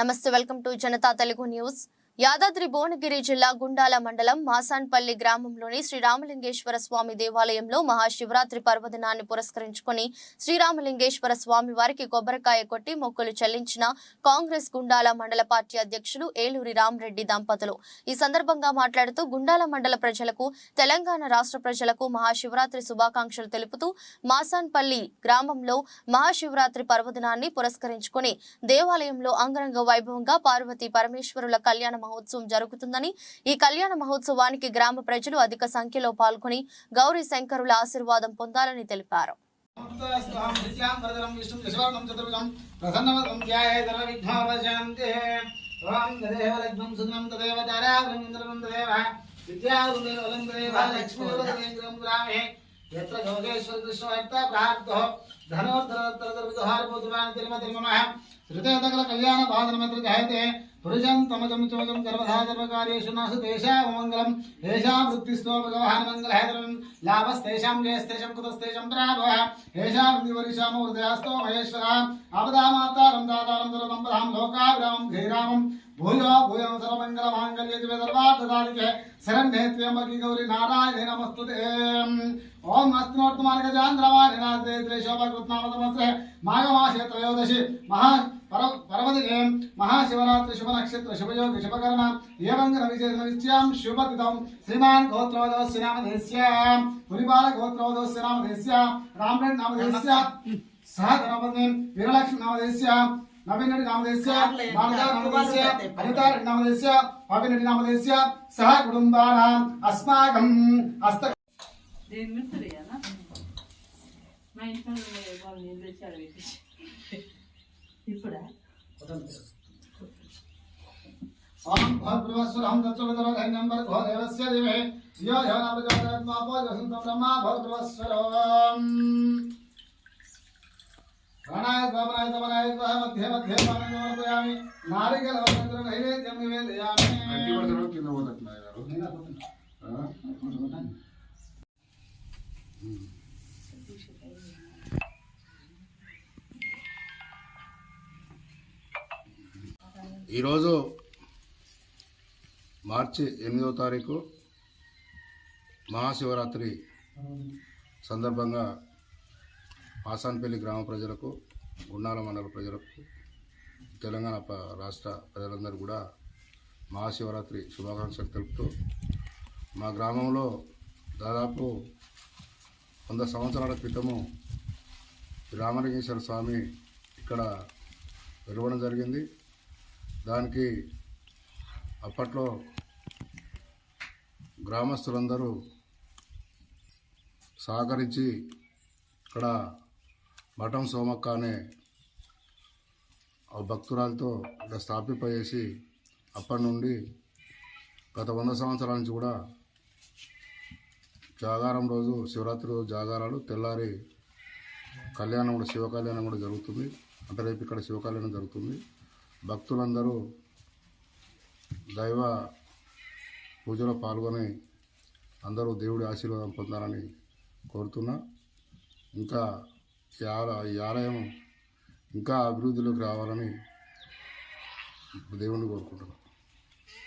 నమస్తే welcome to Janata Telugu news. Yadadri Bhuvanagiri జిల్లా గుండాల మండలం మాసాన్పల్లి గ్రామంలోని శ్రీరామలింగేశ్వర స్వామి దేవాలయంలో మహాశివరాత్రి పర్వదినాన్ని పురస్కరించుకొని శ్రీరామలింగేశ్వర స్వామి వారికి కొబ్బరికాయ కొట్టి మొక్కులు చెల్లించిన కాంగ్రెస్ గుండాల మండల పార్టీ అధ్యక్షులు ఏలూరి రామరెడ్డి దంపతులు. ఈ సందర్భంగా మాట్లాడుతూ గుండాల మండల ప్రజలకు తెలంగాణ రాష్ట్ర ప్రజలకు మహాశివరాత్రి శుభాకాంక్షలు తెలుపుతూ మాసాన్పల్లి గ్రామంలో మహాశివరాత్రి పర్వదినాన్ని పురస్కరించుకుని దేవాలయంలో అంగరంగ వైభవంగా పార్వతీ పరమేశ్వరుల కళ్యాణ మహోత్సవం జరుగుతుందని ఈ కళ్యాణ మహోత్సవానికి గ్రామ ప్రజలు అధిక సంఖ్యలో పాల్గొని గౌరీ శంకరుల ఆశీర్వాదం పొందాలని తెలిపారు. స్వాహం పురుషం తమజం చోజం గర్భధా సర్వకార్యేషు నాసు తేషామంగళం ఏషా వృత్తిస్తో భగవాన్ మంగళహేతరం లాభస్తేషాం జయస్తేషం కృతస్తేషం ప్రాభవ ఏషా వృద్ధివరిషామ హృదయాస్తో మహేశ్వర ఆపదామాతారం దాతారం దురదం పదాం లోకావిరామం శ్రీరామం భూయో భూయం సర్వమంగళ మాంగళ్య సర్వార్థదాలికే శరణ్యే త్ర్యంబకి గౌరి నారాయణ నమస్తుతే. ఓం అస్తినోత్తమార్గజాంధ్రవాణి త్రేశోభకృత్నామసంవత్సరే మాఘమాసే త్రయోదశి మహా పర పర్వదినే మహాశివరాత్రి శుభ నక్షత్ర శుభయోగ శుభకరణ ఏవంగ రవిచేతన విద్యాం శుభతితం శ్రీమాన్ గోత్రోదోస్య నామధేస్య పులిబాల గోత్రోదోస్య నామధేస్య రామరెడ్డి నామధేస్య సహ ధనపతి వీరలక్ష్మి నామధేస్య నవీన్ రెడ్డి నామధేస్య బాలజా నామధేస్య అనితారెడ్డి నామధేస్య పవిన్ రెడ్డి నామధేస్య సహ కుటుంబానాం అస్మాకం హస్త దేని మా ఇంట్లో నవజాతమాపో వసంతం బ్రహ్మా భద్రవస్వరం ప్రాణాయ స్వామనాయ సమనాయ స్వాహ మధ్య మధ్య పానం సమర్పయామి నారికేల వసంతర నైవేద్యం నివేదయామి గట్టి పడతాడు కింద పోతున్నారు గారు నేను అనుకుంటున్నా. ఆ? అనుకుంటున్నాను. ఈరోజు మార్చి ఎనిమిదవ తారీఖు మహాశివరాత్రి సందర్భంగా ఆసాన్పల్లి గ్రామ ప్రజలకు గుండాల మండల ప్రజలకు తెలంగాణ రాష్ట్ర ప్రజలందరూ కూడా మహాశివరాత్రి శుభాకాంక్షలు తెలుపుతూ మా గ్రామంలో దాదాపు వంద సంవత్సరాల క్రితము రామలింగేశ్వర స్వామి ఇక్కడ వెలువడం జరిగింది. దానికి అప్పట్లో గ్రామస్తులందరూ సహకరించి ఇక్కడ మఠం సోమక్క అనే ఆ భక్తురాలతో ఇక్కడ స్థాపింపజేసి అప్పటి నుండి గత వంద సంవత్సరాల నుంచి కూడా జాగారం రోజు శివరాత్రి రోజు జాగారాలు తెల్లారి కళ్యాణం కూడా శివ కళ్యాణం కూడా జరుగుతుంది. అంతరేపు రేపు ఇక్కడ శివ కళ్యాణం జరుగుతుంది. భక్తులందరూ దైవ పూజలో పాల్గొని అందరూ దేవుడి ఆశీర్వాదం పొందాలని కోరుతున్నా. ఇంకా ఈ ఈ ఆలయం ఇంకా అభివృద్ధిలోకి రావాలని దేవుణ్ణి కోరుకుంటున్నాను